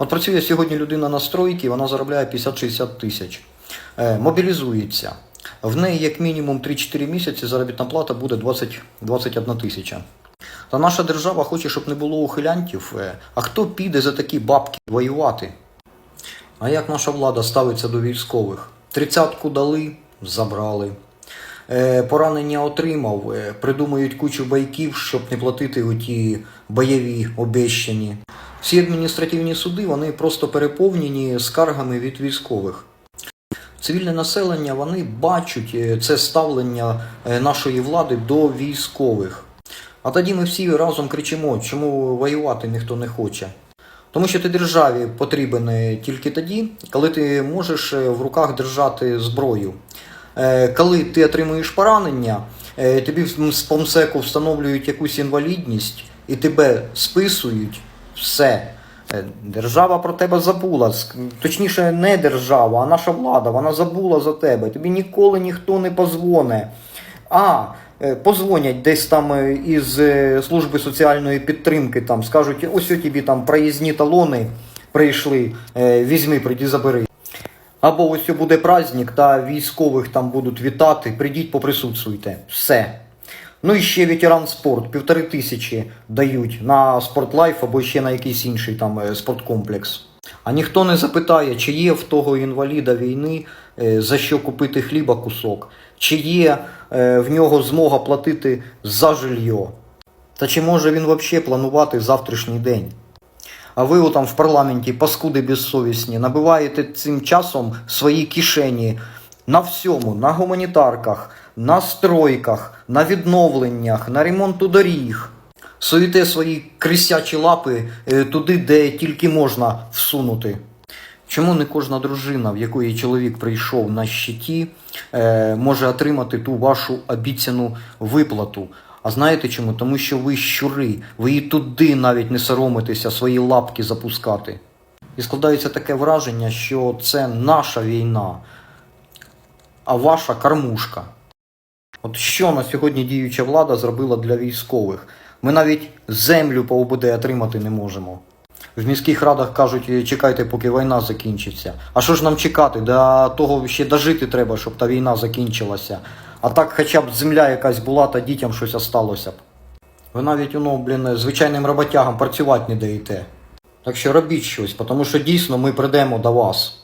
От працює сьогодні людина на стройці, вона заробляє 50-60 тисяч. Е, мобілізується. В неї як мінімум 3-4 місяці заробітна плата буде 20, 21 тисяча. Та наша держава хоче, щоб не було ухилянтів. Е, А хто піде за такі бабки воювати? А як наша влада ставиться до військових? Тридцятку дали, забрали. Е, поранення отримав, придумують кучу байків, щоб не платити оті бойові обещані. Всі адміністративні суди вони просто переповнені скаргами від військових. Цивільне населення вони бачать е, це ставлення е, нашої влади до військових. А тоді ми всі разом кричимо, чому воювати ніхто не хоче. Тому що ти державі потрібен е, тільки тоді, коли ти можеш в руках держати зброю. Коли ти отримуєш поранення, тобі в- з помсеку встановлюють якусь інвалідність і тебе списують, все. Е, Держава про тебе забула. Точніше, не держава, а наша влада. Вона забула за тебе. Тобі ніколи ніхто не позвоне. А е, позвонять десь там е, із служби соціальної підтримки, там скажуть, ось тобі там проїзні талони прийшли, візьми, прийди, забери. Або ось буде праздник, та військових там будуть вітати, прийдіть, поприсутствуйте. Все. Ну і ще ветеран спорт, півтори тисячі дають на спортлайф або ще на якийсь інший там е, спорткомплекс. А ніхто не запитає, чи є в того інваліда війни е, за що купити хліба кусок, чи є е, в нього змога платити за жилье, та чи може він взагалі планувати завтрашній день. А ви там в парламенті, паскуди безсовісні, набиваєте цим часом свої кишені на всьому, на гуманітарках, на стройках, на відновленнях, на ремонту доріг. Суєте свої крисячі лапи е, туди, де тільки можна всунути. Чому не кожна дружина, в якої чоловік прийшов на щиті, е, може отримати ту вашу обіцяну виплату? А знаєте чому? Тому що ви щури, ви і туди навіть не соромитеся свої лапки запускати. І складається таке враження, що це наша війна, а ваша кормушка. От що на сьогодні діюча влада зробила для військових? Ми навіть землю по ОБД отримати не можемо. В міських радах кажуть, чекайте, поки війна закінчиться. А що ж нам чекати? До того ще дожити треба, щоб та війна закінчилася. А так хоча б земля якась була, та дітям щось осталося б. Ви навіть ну, блін, звичайним роботягам працювати не даєте. Так що робіть щось, тому що дійсно ми прийдемо до вас.